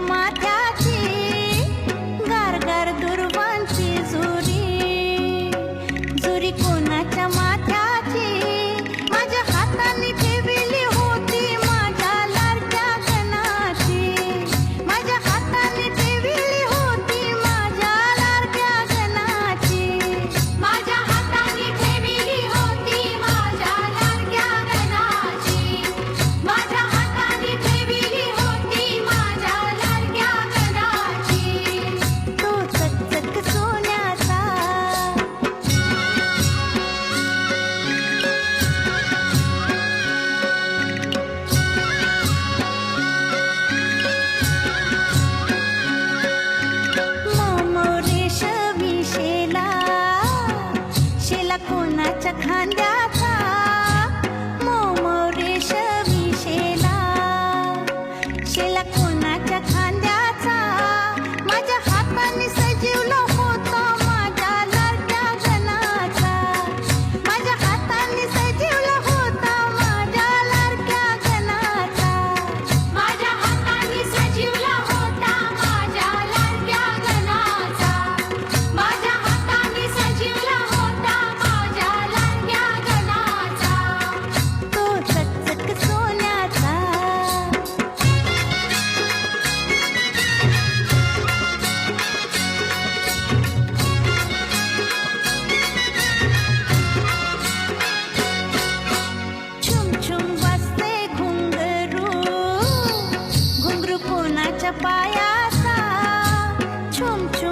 माथे घुंगरू कोणाच्या पायाचा छुम छुम